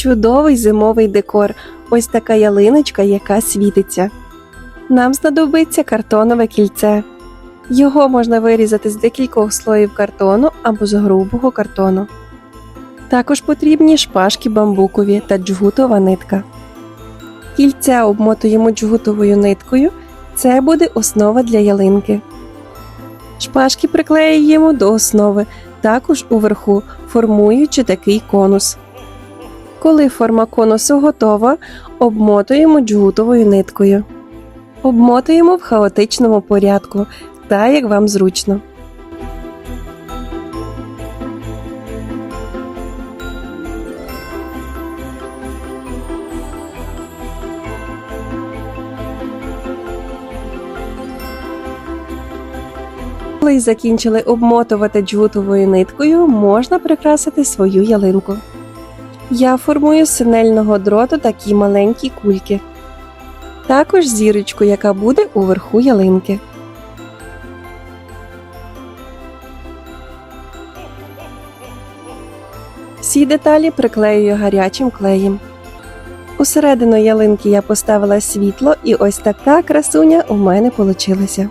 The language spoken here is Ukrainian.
Чудовий зимовий декор. Ось така ялиночка, яка світиться. Нам знадобиться картонове кільце. Його можна вирізати з декількох слоїв картону або з грубого картону. Також потрібні шпажки бамбукові та джгутова нитка. Кільце обмотуємо джгутовою ниткою. Це буде основа для ялинки. Шпажки приклеюємо до основи, також уверху, формуючи такий конус. Коли форма конусу готова, обмотуємо джгутовою ниткою. Обмотуємо в хаотичному порядку, так як вам зручно. Коли закінчили обмотувати джгутовою ниткою, можна прикрасити свою ялинку. Я формую з синельного дроту такі маленькі кульки. Також зірочку, яка буде уверху ялинки. Всі деталі приклеюю гарячим клеєм. Усередину ялинки я поставила світло, і ось така красуня у мене получилася.